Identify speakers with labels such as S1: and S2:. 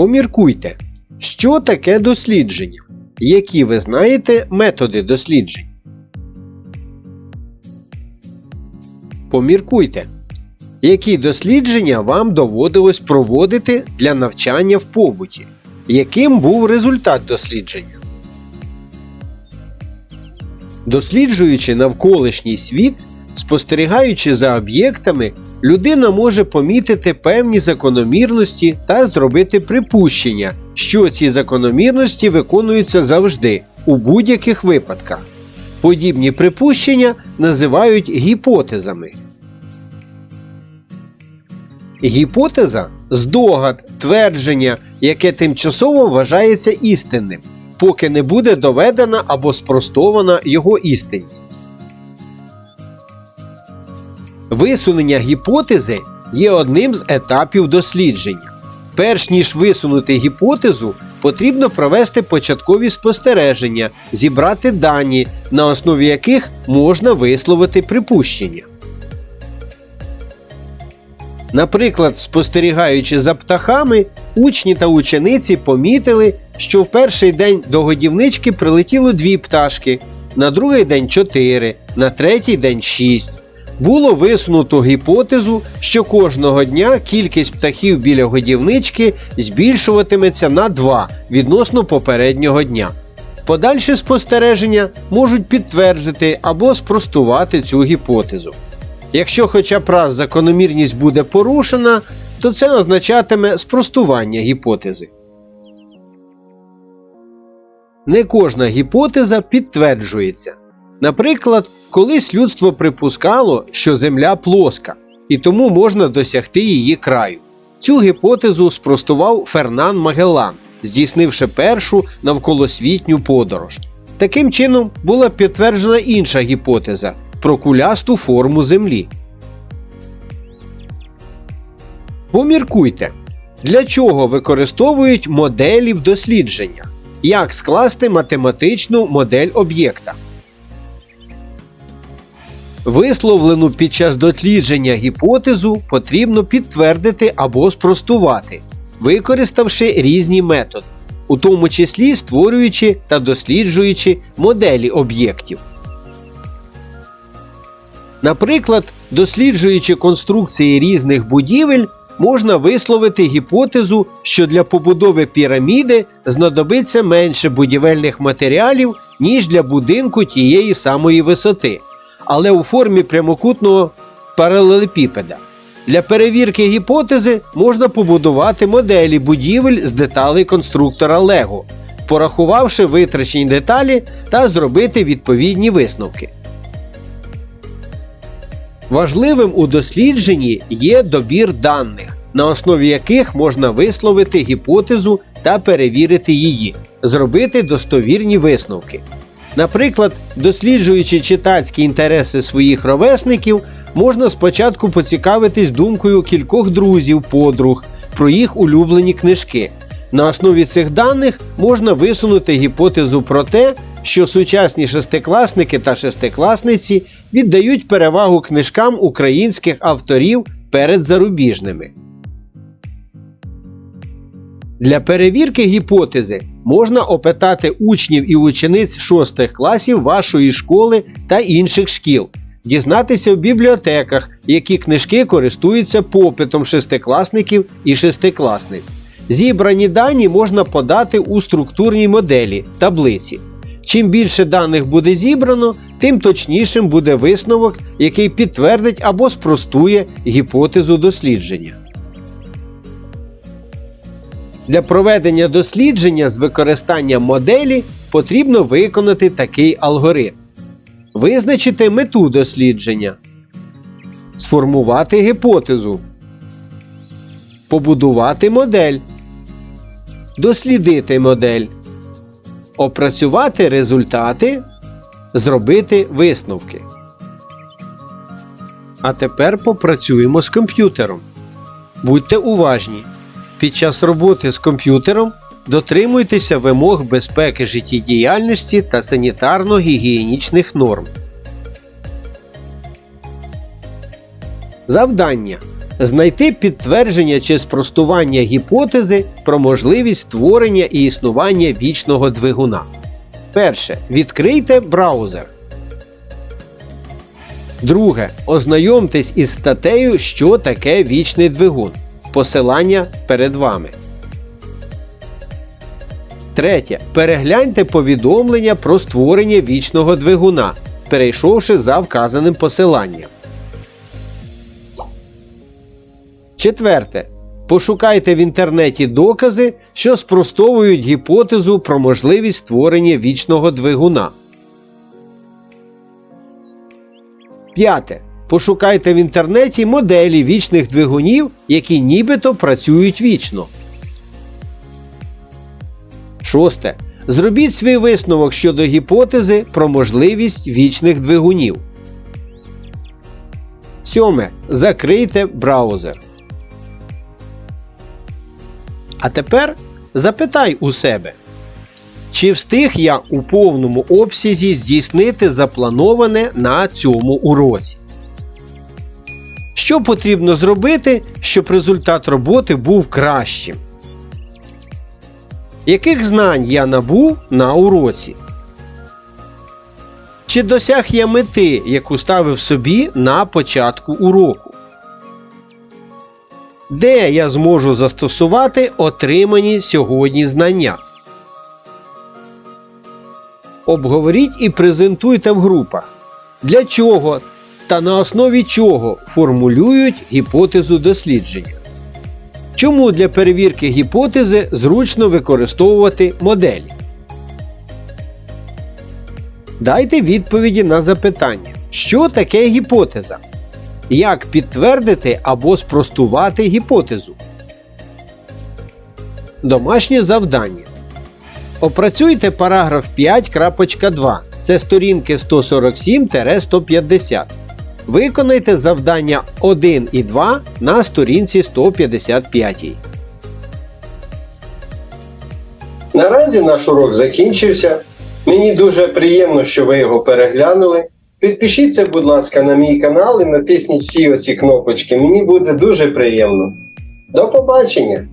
S1: Поміркуйте, що таке дослідження? Які ви знаєте методи досліджень? Поміркуйте, які дослідження вам доводилось проводити для навчання в побуті? Яким був результат дослідження? Досліджуючи навколишній світ, спостерігаючи за об'єктами, людина може помітити певні закономірності та зробити припущення, що ці закономірності виконуються завжди у будь-яких випадках. Подібні припущення називають гіпотезами. Гіпотеза здогад, твердження, яке тимчасово вважається істинним, поки не буде доведена або спростована його істинність. Висунення гіпотези є одним з етапів дослідження. Перш ніж висунути гіпотезу, потрібно провести початкові спостереження, зібрати дані, на основі яких можна висловити припущення. Наприклад, спостерігаючи за птахами, учні та учениці помітили, що в перший день до годівнички прилетіло дві пташки, на другий день чотири, на третій день шість. Було висунуто гіпотезу, що кожного дня кількість птахів біля годівнички збільшуватиметься на 2 відносно попереднього дня. Подальші спостереження можуть підтвердити або спростувати цю гіпотезу. Якщо хоча б раз закономірність буде порушена, то це означатиме спростування гіпотези. Не кожна гіпотеза підтверджується. Наприклад, колись людство припускало, що Земля плоска, і тому можна досягти її краю. Цю гіпотезу спростував Фернан Магеллан, здійснивши першу навколосвітню подорож. Таким чином була підтверджена інша гіпотеза про кулясту форму Землі. Поміркуйте, для чого використовують моделі в дослідженнях? Як скласти математичну модель об'єкта? Висловлену під час дослідження гіпотезу потрібно підтвердити або спростувати, використавши різні методи, у тому числі створюючи та досліджуючи моделі об'єктів. Наприклад, досліджуючи конструкції різних будівель, можна висловити гіпотезу, що для побудови піраміди знадобиться менше будівельних матеріалів, ніж для будинку тієї самої висоти, але у формі прямокутного паралелепіпеда. Для перевірки гіпотези можна побудувати моделі будівель з деталей конструктора Lego, порахувавши витрачені деталі та зробити відповідні висновки. Важливим у дослідженні є добір даних, на основі яких можна висловити гіпотезу та перевірити її, зробити достовірні висновки. Наприклад, досліджуючи читацькі інтереси своїх ровесників, можна спочатку поцікавитись думкою кількох друзів, подруг про їх улюблені книжки. На основі цих даних можна висунути гіпотезу про те, що сучасні шестикласники та шестикласниці віддають перевагу книжкам українських авторів перед зарубіжними. Для перевірки гіпотези можна опитати учнів і учениць шостих класів вашої школи та інших шкіл, дізнатися в бібліотеках, які книжки користуються попитом шестикласників і шестикласниць. Зібрані дані можна подати у структурній моделі таблиці. Чим більше даних буде зібрано, тим точнішим буде висновок, який підтвердить або спростує гіпотезу дослідження. Для проведення дослідження з використанням моделі потрібно виконати такий алгоритм. Визначити мету дослідження, сформувати гіпотезу, побудувати модель, дослідити модель, опрацювати результати, зробити висновки. А тепер попрацюємо з комп'ютером. Будьте уважні. Під час роботи з комп'ютером дотримуйтеся вимог безпеки життєдіяльності та санітарно-гігієнічних норм. Завдання. Знайти підтвердження чи спростування гіпотези про можливість створення і існування вічного двигуна. Перше. Відкрийте браузер. Друге. Ознайомтесь із статтею, що таке вічний двигун. Посилання перед вами. Третє. Перегляньте повідомлення про створення вічного двигуна, перейшовши за вказаним посиланням. Четверте. Пошукайте в інтернеті докази, що спростовують гіпотезу про можливість створення вічного двигуна. П'яте. Пошукайте в інтернеті моделі вічних двигунів, які нібито працюють вічно. Шосте. Зробіть свій висновок щодо гіпотези про можливість вічних двигунів. Сьоме. Закрийте браузер. А тепер запитай у себе, чи встиг я у повному обсязі здійснити заплановане на цьому уроці? Що потрібно зробити, щоб результат роботи був кращим? Яких знань я набув на уроці? Чи досяг я мети, яку ставив собі на початку уроку? Де я зможу застосувати отримані сьогодні знання? Обговоріть і презентуйте в групах. Для чого та на основі чого формулюють гіпотезу дослідження. Чому для перевірки гіпотези зручно використовувати моделі? Дайте відповіді на запитання, що таке гіпотеза? Як підтвердити або спростувати гіпотезу? Домашнє завдання. Опрацюйте параграф 5.2. Це сторінки 147-150. Виконайте завдання 1 і 2 на сторінці 155. Наразі наш урок закінчився. Мені дуже приємно, що ви його переглянули. Підпишіться, будь ласка, на мій канал і натисніть всі оці кнопочки. Мені буде дуже приємно. До побачення!